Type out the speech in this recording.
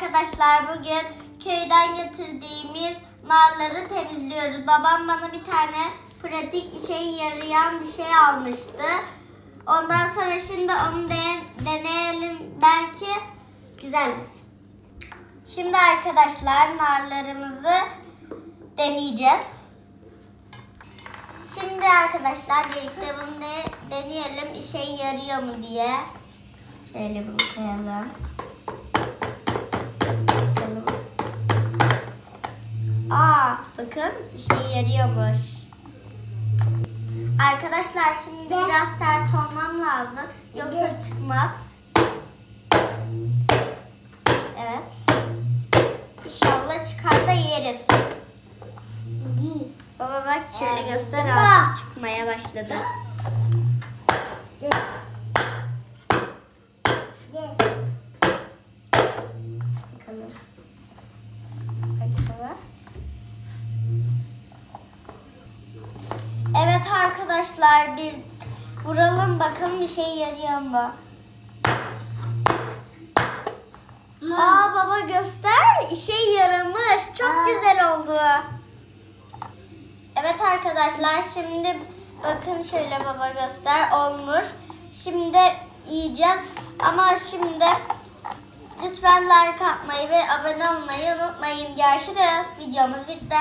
arkadaşlar bugün köyden getirdiğimiz narları temizliyoruz. Babam bana bir tane pratik işe yarayan bir şey almıştı. Ondan sonra şimdi onu de- deneyelim. Belki güzeldir. Şimdi arkadaşlar narlarımızı deneyeceğiz. Şimdi arkadaşlar birlikte bunu de deneyelim işe yarıyor mu diye. Şöyle bunu koyalım. Bakın işe yarıyormuş. Arkadaşlar şimdi biraz sert olmam lazım. Yoksa çıkmaz. Evet. İnşallah çıkar da yeriz. Baba bak şöyle göster artık çıkmaya başladı. Arkadaşlar bir vuralım bakalım bir şey yarıyor mu? Aa baba göster işe yaramış. Çok güzel oldu. Evet arkadaşlar şimdi bakın şöyle baba göster olmuş. Şimdi yiyeceğiz ama şimdi lütfen like atmayı ve abone olmayı unutmayın. Görüşürüz. Videomuz bitti.